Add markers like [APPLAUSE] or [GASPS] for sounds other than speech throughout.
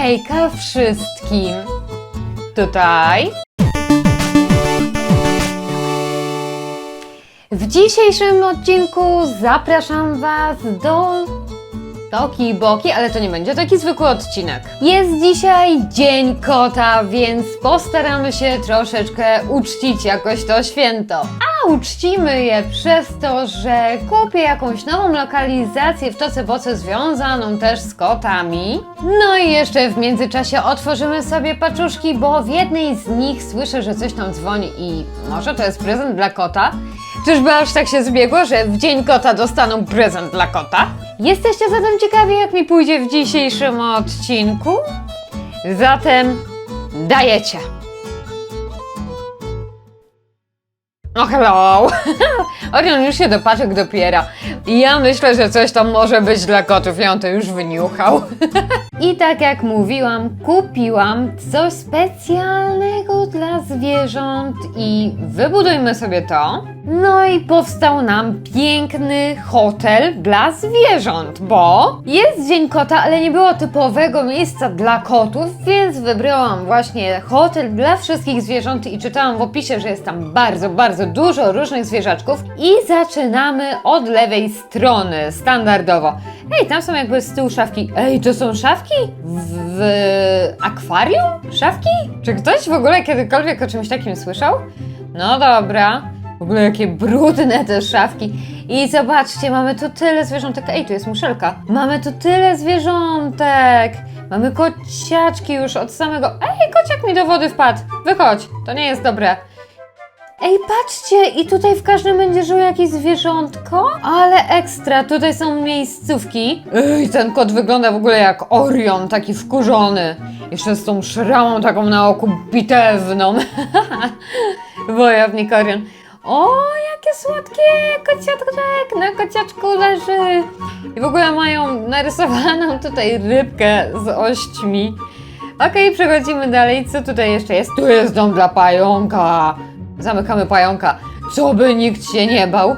hejka wszystkim. Tutaj. W dzisiejszym odcinku zapraszam Was do Toki Boki, ale to nie będzie taki zwykły odcinek. Jest dzisiaj Dzień Kota, więc postaramy się troszeczkę uczcić jakoś to święto. A uczcimy je przez to, że kupię jakąś nową lokalizację w Toce Boce związaną też z kotami. No i jeszcze w międzyczasie otworzymy sobie paczuszki, bo w jednej z nich słyszę, że coś tam dzwoni i może to jest prezent dla kota? Czyżby aż tak się zbiegło, że w Dzień Kota dostaną prezent dla kota? Jesteście zatem ciekawi, jak mi pójdzie w dzisiejszym odcinku? Zatem dajecie. O, hello! [LAUGHS] Orion już się do paczek dopiera. Ja myślę, że coś tam może być dla kotów i on to już wyniuchał. [LAUGHS] I tak jak mówiłam, kupiłam coś specjalnego dla zwierząt i wybudujmy sobie to. No i powstał nam piękny hotel dla zwierząt, bo jest Dzień Kota, ale nie było typowego miejsca dla kotów, więc wybrałam właśnie hotel dla wszystkich zwierząt i czytałam w opisie, że jest tam bardzo, bardzo dużo różnych zwierzaczków i zaczynamy od lewej strony, standardowo. Ej, tam są jakby z tyłu szafki. Ej, to są szafki? W, w akwarium? Szafki? Czy ktoś w ogóle kiedykolwiek o czymś takim słyszał? No dobra. W ogóle jakie brudne te szafki. I zobaczcie, mamy tu tyle zwierzątek. Ej, tu jest muszelka. Mamy tu tyle zwierzątek. Mamy kociaczki już od samego... Ej, kociak mi do wody wpadł. Wychodź, to nie jest dobre. Ej, patrzcie, i tutaj w każdym będzie żyło jakieś zwierzątko, ale ekstra, tutaj są miejscówki. Ej, ten kot wygląda w ogóle jak Orion, taki wkurzony. Jeszcze z tą szramą taką na oku bitewną. [LAUGHS] Wojownik Orion. O, jakie słodkie kociaczek na kociaczku leży. I w ogóle mają narysowaną tutaj rybkę z ośćmi. Okej, przechodzimy dalej. Co tutaj jeszcze jest? Tu jest dom dla pająka. Zamykamy pająka. Co by nikt się nie bał.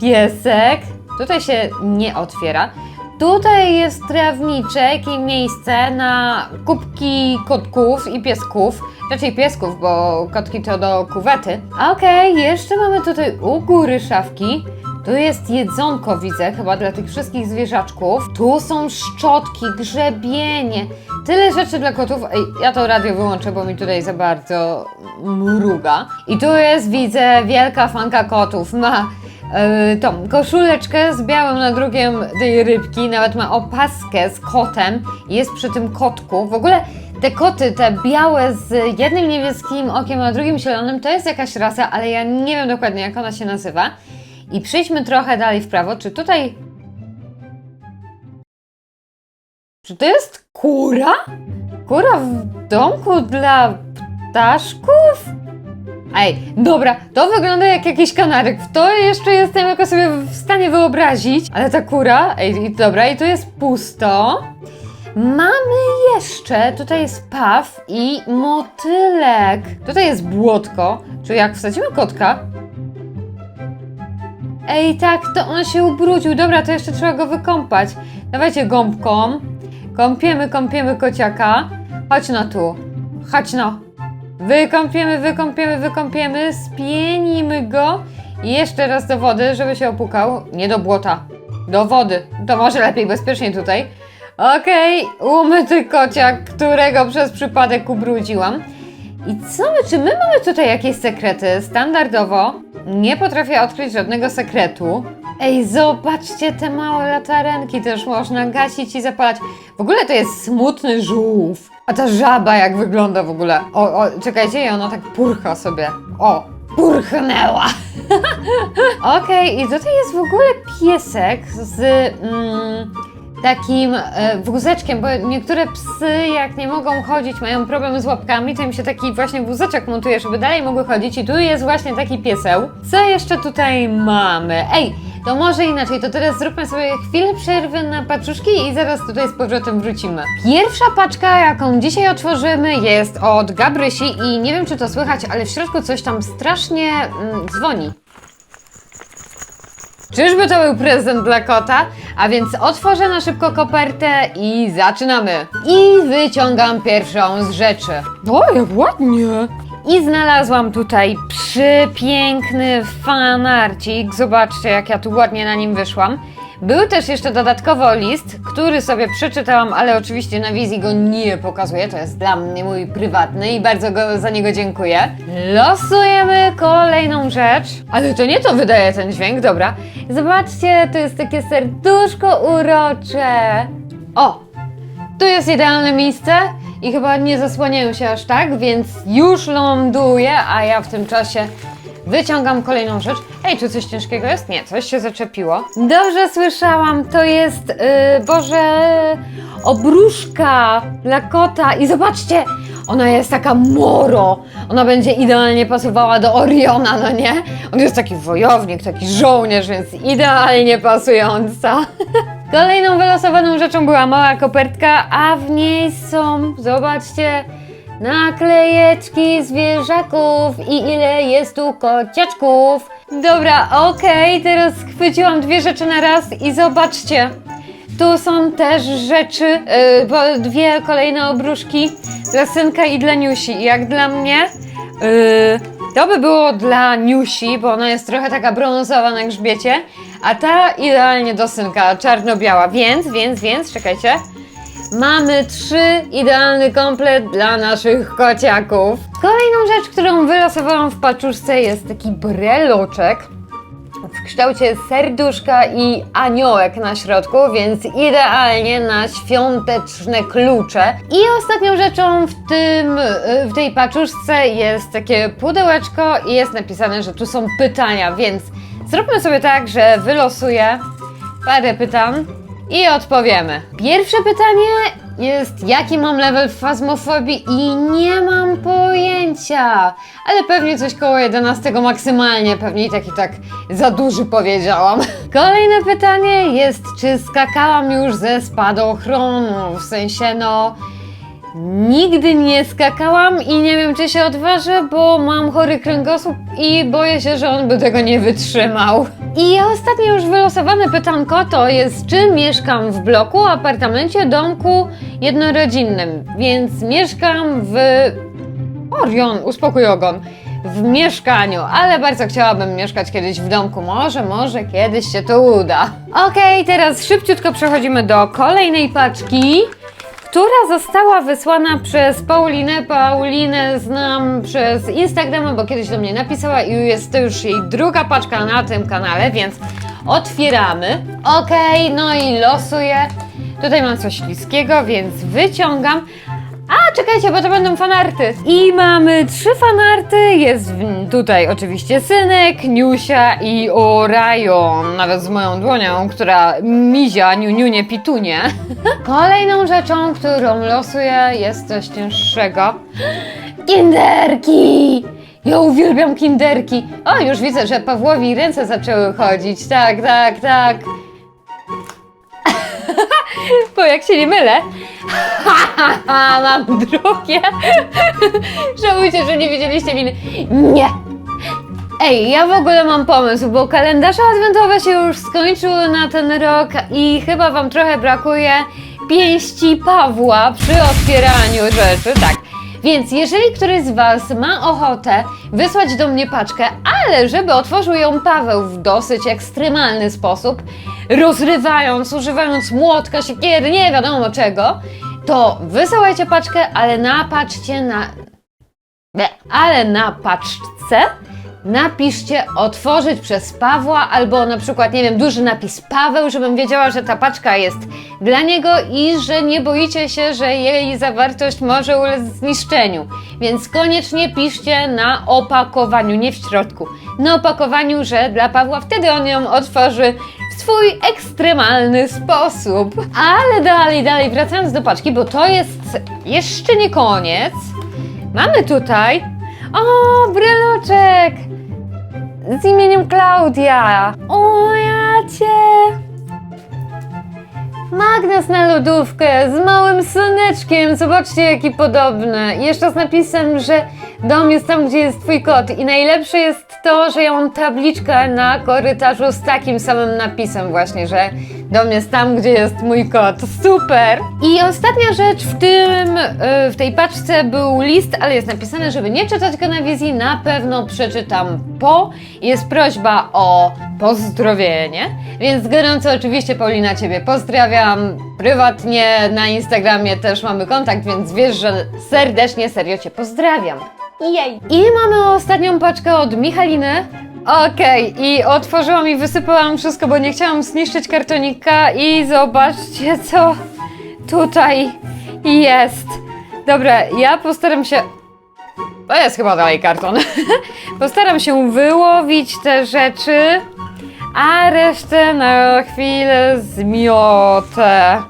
Piesek. Tutaj się nie otwiera. Tutaj jest trawniczek i miejsce na kubki kotków i piesków. Raczej piesków, bo kotki to do kuwety. Okej, jeszcze mamy tutaj u góry szafki. Tu jest jedzonko, widzę, chyba dla tych wszystkich zwierzaczków. Tu są szczotki, grzebienie. Tyle rzeczy dla kotów. Ej, ja to radio wyłączę, bo mi tutaj za bardzo mruga. I tu jest, widzę, wielka fanka kotów. Ma yy, tą koszuleczkę z białym nadrukiem tej rybki, nawet ma opaskę z kotem. Jest przy tym kotku. W ogóle te koty, te białe z jednym niebieskim okiem, a drugim zielonym, to jest jakaś rasa, ale ja nie wiem dokładnie, jak ona się nazywa. I przejdźmy trochę dalej w prawo. Czy tutaj. Czy to jest kura? Kura w domku dla ptaszków? Ej, dobra, to wygląda jak jakiś kanarek. W to jeszcze jestem jako sobie w stanie wyobrazić. Ale ta kura, ej, dobra, i tu jest pusto. Mamy jeszcze, tutaj jest paw i motylek. Tutaj jest błotko. Czy jak wsadzimy kotka? Ej, tak, to on się ubrudził. Dobra, to jeszcze trzeba go wykąpać. Dawajcie gąbką. Kąpiemy, kąpiemy kociaka. Chodź no tu. Chodź no. Wykąpiemy, wykąpiemy, wykąpiemy. Spienimy go. I jeszcze raz do wody, żeby się opukał. Nie do błota. Do wody. To może lepiej, bezpiecznie tutaj. Okej, umyty kociak, którego przez przypadek ubrudziłam. I co my, czy my mamy tutaj jakieś sekrety? Standardowo nie potrafię odkryć żadnego sekretu. Ej, zobaczcie te małe latarenki też można gasić i zapalać. W ogóle to jest smutny żółw. A ta żaba jak wygląda w ogóle? O, o czekajcie, ona tak purcha sobie. O, purchnęła. [LAUGHS] Okej, i tutaj jest w ogóle piesek z mm, takim e, wózeczkiem, bo niektóre psy jak nie mogą chodzić, mają problem z łapkami, to im się taki właśnie wózeczek montuje, żeby dalej mogły chodzić i tu jest właśnie taki pieseł. Co jeszcze tutaj mamy? Ej, to może inaczej, to teraz zróbmy sobie chwilę przerwy na paczuszki i zaraz tutaj z powrotem wrócimy. Pierwsza paczka, jaką dzisiaj otworzymy jest od Gabrysi i nie wiem czy to słychać, ale w środku coś tam strasznie mm, dzwoni. Czyżby to był prezent dla kota? A więc otworzę na szybko kopertę i zaczynamy. I wyciągam pierwszą z rzeczy. O, jak ładnie! I znalazłam tutaj przepiękny fanarcik. Zobaczcie, jak ja tu ładnie na nim wyszłam. Był też jeszcze dodatkowo list, który sobie przeczytałam, ale oczywiście na wizji go nie pokazuję. To jest dla mnie mój prywatny i bardzo go, za niego dziękuję. Losujemy kolejną rzecz. Ale to nie to wydaje ten dźwięk, dobra. Zobaczcie, to jest takie serduszko urocze. O, tu jest idealne miejsce i chyba nie zasłaniają się aż tak, więc już ląduję, a ja w tym czasie wyciągam kolejną rzecz. Ej, czy coś ciężkiego jest? Nie, coś się zaczepiło. Dobrze słyszałam, to jest, yy, Boże, obruszka dla kota i zobaczcie, ona jest taka moro. Ona będzie idealnie pasowała do Oriona, no nie? On jest taki wojownik, taki żołnierz, więc idealnie pasująca. [LAUGHS] Kolejną wylosowaną rzeczą była mała kopertka, a w niej są, zobaczcie, naklejeczki zwierzaków i ile jest tu kociaczków. Dobra, okej, teraz chwyciłam dwie rzeczy na raz i zobaczcie. Tu są też rzeczy, yy, bo dwie kolejne obruszki dla synka i dla Niusi. Jak dla mnie, yy, to by było dla Niusi, bo ona jest trochę taka brązowa na grzbiecie, a ta idealnie do synka, czarno-biała. Więc, więc, więc, czekajcie. Mamy trzy idealny komplet dla naszych kociaków. Kolejną rzecz, którą wylosowałam w paczuszce jest taki breloczek w kształcie serduszka i aniołek na środku, więc idealnie na świąteczne klucze. I ostatnią rzeczą w tym, w tej paczuszce jest takie pudełeczko i jest napisane, że tu są pytania, więc zróbmy sobie tak, że wylosuję parę pytań i odpowiemy. Pierwsze pytanie jest, jaki mam level fazmofobii i nie mam pojęcia, ale pewnie coś koło 11 maksymalnie, pewnie i tak i tak za duży powiedziałam. [LAUGHS] Kolejne pytanie jest, czy skakałam już ze spadochronu, w sensie no... Nigdy nie skakałam i nie wiem, czy się odważę, bo mam chory kręgosłup i boję się, że on by tego nie wytrzymał. I ostatnie już wylosowane pytanko to jest, czy mieszkam w bloku, apartamencie, domku jednorodzinnym. Więc mieszkam w... Orion, uspokój ogon. W mieszkaniu, ale bardzo chciałabym mieszkać kiedyś w domku. Może, może kiedyś się to uda. Okej, teraz szybciutko przechodzimy do kolejnej paczki która została wysłana przez Paulinę. Paulinę znam przez Instagrama, bo kiedyś do mnie napisała i jest to już jej druga paczka na tym kanale, więc otwieramy. Okej, no i losuję. Tutaj mam coś śliskiego, więc wyciągam. A, czekajcie, bo to będą fanarty. I mamy trzy fanarty. Jest tutaj oczywiście synek, Niusia i Orion. Nawet z moją dłonią, która mizia, niuniunie, pitunie. [LAUGHS] Kolejną rzeczą, którą losuję jest coś cięższego. Kinderki! Ja uwielbiam kinderki. O, już widzę, że Pawłowi ręce zaczęły chodzić. Tak, tak, tak. [LAUGHS] Bo jak się nie mylę, [LAUGHS] mam drugie. [LAUGHS] Żałujcie, że nie widzieliście miny. Nie. Ej, ja w ogóle mam pomysł, bo kalendarze adwentowe się już skończyły na ten rok i chyba wam trochę brakuje pięści Pawła przy otwieraniu rzeczy. Tak. Więc jeżeli któryś z Was ma ochotę wysłać do mnie paczkę, ale żeby otworzył ją Paweł w dosyć ekstremalny sposób, rozrywając, używając młotka, siekiery, nie wiadomo czego, to wysyłajcie paczkę, ale napatrzcie na... Ale na paczce napiszcie otworzyć przez Pawła albo na przykład, nie wiem, duży napis Paweł, żebym wiedziała, że ta paczka jest dla niego i że nie boicie się, że jej zawartość może ulec zniszczeniu. Więc koniecznie piszcie na opakowaniu, nie w środku. Na opakowaniu, że dla Pawła wtedy on ją otworzy w swój ekstremalny sposób. Ale dalej, dalej, wracając do paczki, bo to jest jeszcze nie koniec. Mamy tutaj. O, breloczek! Z imieniem Klaudia. O, ja cię! Magnes na lodówkę z małym słoneczkiem. Zobaczcie, jaki podobny. Jeszcze z napisem, że dom jest tam, gdzie jest twój kot. I najlepsze jest to, że ja mam tabliczkę na korytarzu z takim samym napisem właśnie, że dom jest tam, gdzie jest mój kot. Super! I ostatnia rzecz w tym, y, w tej paczce był list, ale jest napisane, żeby nie czytać go na wizji. Na pewno przeczytam po. Jest prośba o pozdrowienie, więc gorąco oczywiście Paulina Ciebie pozdrawiam. Prywatnie na Instagramie też mamy kontakt, więc wiesz, że serdecznie, serio Cię pozdrawiam. Jej! I mamy ostatnią paczkę od Michaliny. Okej, i otworzyłam i wysypałam wszystko, bo nie chciałam zniszczyć kartonika i zobaczcie co tutaj jest. Dobra, ja postaram się... To jest chyba dalej karton. [LAUGHS] postaram się wyłowić te rzeczy, a resztę na chwilę zmiotę.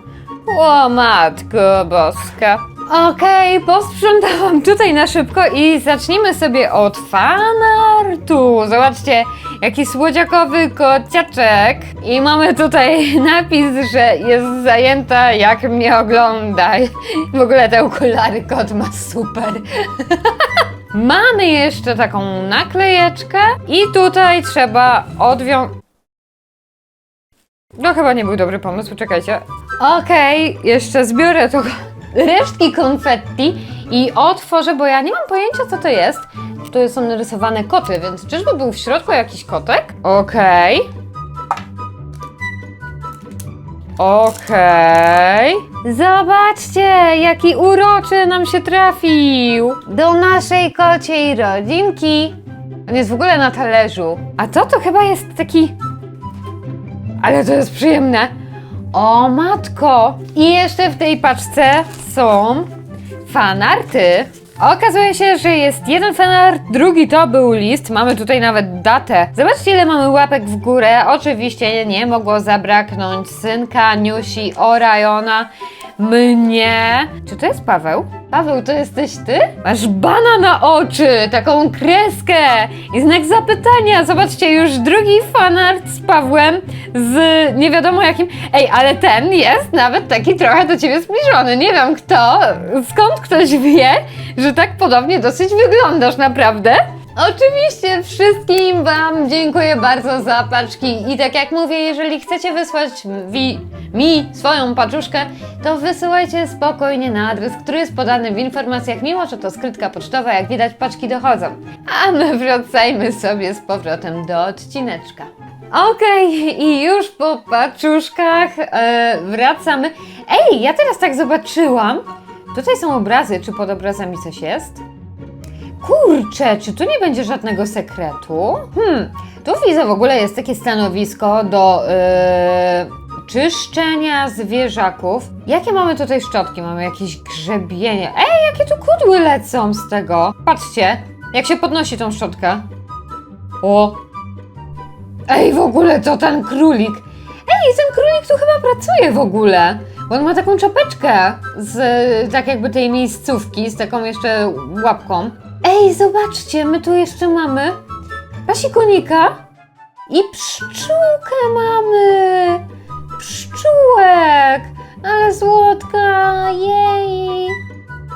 O matko boska. Okej, posprzątałam tutaj na szybko i zacznijmy sobie od fanartu. Zobaczcie, jaki słodziakowy kociaczek. I mamy tutaj [LAUGHS] napis, że jest zajęta, jak mnie oglądaj. W ogóle te okulary kot ma super. [LAUGHS] Mamy jeszcze taką naklejeczkę i tutaj trzeba odwiąć... No chyba nie był dobry pomysł, czekajcie. Okej, jeszcze zbiorę to resztki konfetti i otworzę, bo ja nie mam pojęcia co to jest. Tu są narysowane koty, więc czyżby był w środku jakiś kotek? Okej. Okej. Zobaczcie, jaki uroczy nam się trafił. Do naszej kociej rodzinki. On jest w ogóle na talerzu. A to to chyba jest taki ale to jest przyjemne. O matko! I jeszcze w tej paczce są fanarty. Okazuje się, że jest jeden fanart, drugi to był list. Mamy tutaj nawet datę. Zobaczcie, ile mamy łapek w górę. Oczywiście nie mogło zabraknąć synka, Niusi, Orajona, mnie. Czy to jest Paweł? Paweł, to jesteś ty? Masz bana na oczy, taką kreskę i znak zapytania. Zobaczcie, już drugi fanart z Pawłem z nie wiadomo jakim. Ej, ale ten jest nawet taki trochę do ciebie zbliżony. Nie wiem kto, skąd ktoś wie, że tak podobnie dosyć wyglądasz naprawdę. Oczywiście wszystkim Wam dziękuję bardzo za paczki i tak jak mówię, jeżeli chcecie wysłać mi swoją paczuszkę, to wysyłajcie spokojnie na adres, który jest podany w informacjach, mimo że to skrytka pocztowa, jak widać paczki dochodzą. A my wracajmy sobie z powrotem do odcineczka. Okej, i już po paczuszkach e, wracamy. Ej, ja teraz tak zobaczyłam. Tutaj są obrazy, czy pod obrazami coś jest? Kurczę, czy tu nie będzie żadnego sekretu? Hmm, tu widzę w ogóle jest takie stanowisko do yy, czyszczenia zwierzaków. Jakie mamy tutaj szczotki? Mamy jakieś grzebienie. Ej, jakie tu kudły lecą z tego. Patrzcie, jak się podnosi tą szczotkę. O! Ej, w ogóle to ten królik. Ej, ten królik tu chyba pracuje w ogóle. Bo on ma taką czapeczkę z tak jakby tej miejscówki, z taką jeszcze łapką. Ej, zobaczcie, my tu jeszcze mamy pasikonika i pszczółkę mamy. Pszczółek, ale słodka, jej.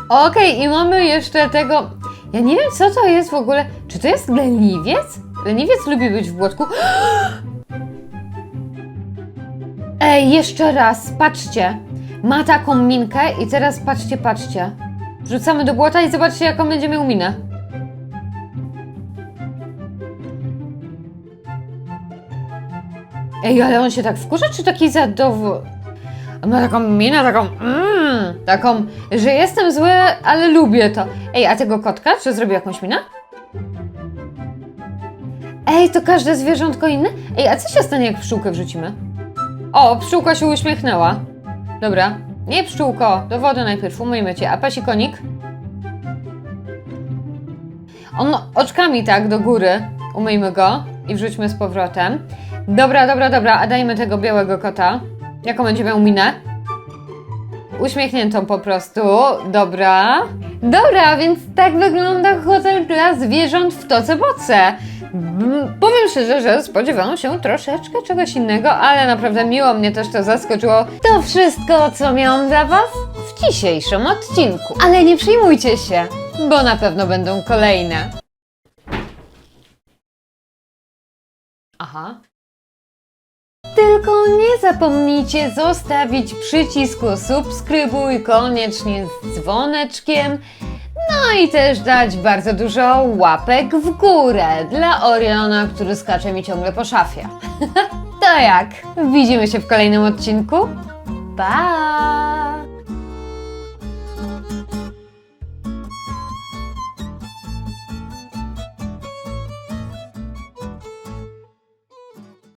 Okej, i mamy jeszcze tego. Ja nie wiem, co to jest w ogóle. Czy to jest leniwiec? Leniwiec lubi być w błotku. [GASPS] Ej, jeszcze raz, patrzcie. Ma taką minkę i teraz patrzcie, patrzcie. Wrzucamy do błota i zobaczcie, jaką będzie miał minę. Ej, ale on się tak wkurza, czy taki zadowolony? On ma taką minę, taką mm, taką, że jestem zły, ale lubię to. Ej, a tego kotka, czy zrobił jakąś minę? Ej, to każde zwierzątko inne? Ej, a co się stanie, jak pszczółkę wrzucimy? O, pszczółka się uśmiechnęła. Dobra. Nie pszczółko, do wody najpierw, umyjmy cię. A pasikonik? On oczkami tak do góry. Umyjmy go i wrzućmy z powrotem. Dobra, dobra, dobra, a dajmy tego białego kota. Jaką będzie miał minę? uśmiechniętą po prostu. Dobra. Dobra, więc tak wygląda hotel dla zwierząt w Toce Boce. Mm, Powiem szczerze, że spodziewałam się troszeczkę czegoś innego, ale naprawdę miło mnie też to zaskoczyło. To wszystko, co miałam dla Was w dzisiejszym odcinku. Ale nie przejmujcie się, bo na pewno będą kolejne. Aha. Tylko nie zapomnijcie zostawić przycisku subskrybuj koniecznie z dzwoneczkiem. No i też dać bardzo dużo łapek w górę dla Oriona, który skacze mi ciągle po szafie. [LAUGHS] to jak? Widzimy się w kolejnym odcinku? Pa!